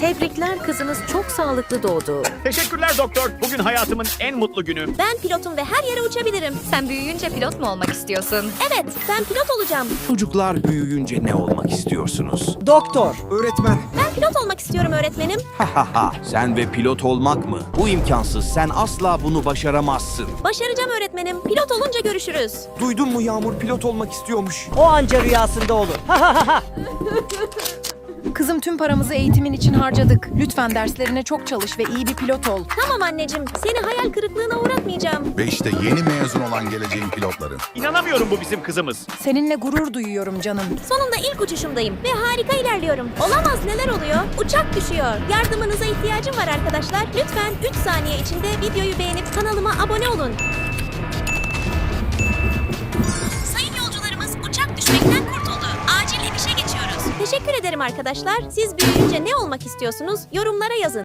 Tebrikler kızınız çok sağlıklı doğdu. Teşekkürler doktor. Bugün hayatımın en mutlu günü. Ben pilotum ve her yere uçabilirim. Sen büyüyünce pilot mu olmak istiyorsun? Evet, ben pilot olacağım. Çocuklar büyüyünce ne olmak istiyorsunuz? Doktor. Öğretmen. Ben pilot olmak istiyorum öğretmenim. Ha ha ha. Sen ve pilot olmak mı? Bu imkansız. Sen asla bunu başaramazsın. Başaracağım öğretmenim. Pilot olunca görüşürüz. Duydun mu Yağmur pilot olmak istiyormuş. O anca rüyasında olur. Kızım tüm paramızı eğitimin için harcadık. Lütfen derslerine çok çalış ve iyi bir pilot ol. Tamam anneciğim, seni hayal kırıklığına uğratmayacağım. Ve işte yeni mezun olan geleceğin pilotları. İnanamıyorum bu bizim kızımız. Seninle gurur duyuyorum canım. Sonunda ilk uçuşumdayım ve harika ilerliyorum. Olamaz neler oluyor? Uçak düşüyor. Yardımınıza ihtiyacım var arkadaşlar. Lütfen 3 saniye içinde videoyu beğenip kanalıma abone olun. Teşekkür ederim arkadaşlar. Siz büyüyünce ne olmak istiyorsunuz? Yorumlara yazın.